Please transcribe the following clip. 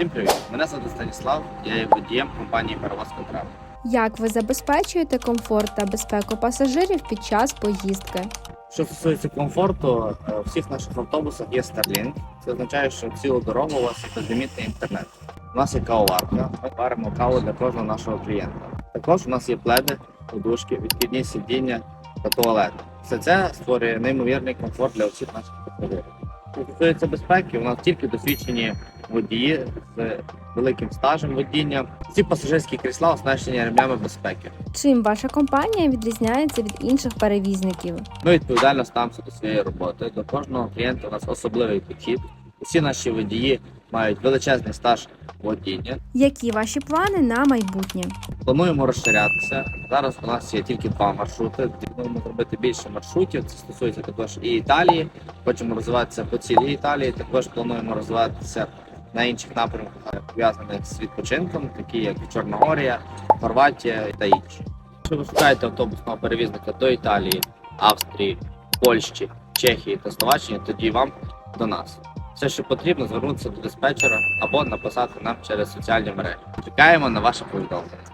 Всім привіт! Мене звати Станіслав, я є водієм компанії Перевозка Трав. Як ви забезпечуєте комфорт та безпеку пасажирів під час поїздки? Що стосується комфорту, е, у всіх наших автобусах є Starlink. Це означає, що цілу дорогу у вас є безлімітний інтернет. У нас є кавоварка, ми варимо каву для кожного нашого клієнта. Також у нас є пледи, подушки, відхідні сидіння та туалет. Все це створює неймовірний комфорт для всіх наших пасажирів. Що стосується безпеки, у нас тільки досвідчені водії з великим стажем водіння. Ці пасажирські крісла оснащені ремнями безпеки. Чим ваша компанія відрізняється від інших перевізників? Ми відповідально ставимося до своєї роботи. До кожного клієнта у нас особливий підхід. Усі наші водії мають величезний стаж водіння. Які ваші плани на майбутнє? Плануємо розширятися. Зараз у нас є тільки два маршрути. Плануємо зробити більше маршрутів. Це стосується також і Італії. Хочемо розвиватися по цілій Італії. Також плануємо розвиватися на інших напрямках, пов'язаних з відпочинком, такі як Чорногорія, Хорватія та інші. Якщо ви шукаєте автобусного перевізника до Італії, Австрії, Польщі, Чехії та Словаччини, тоді вам до нас. Все, що потрібно, звернутися до диспетчера або написати нам через соціальні мережі. Чекаємо на ваше повідомлення.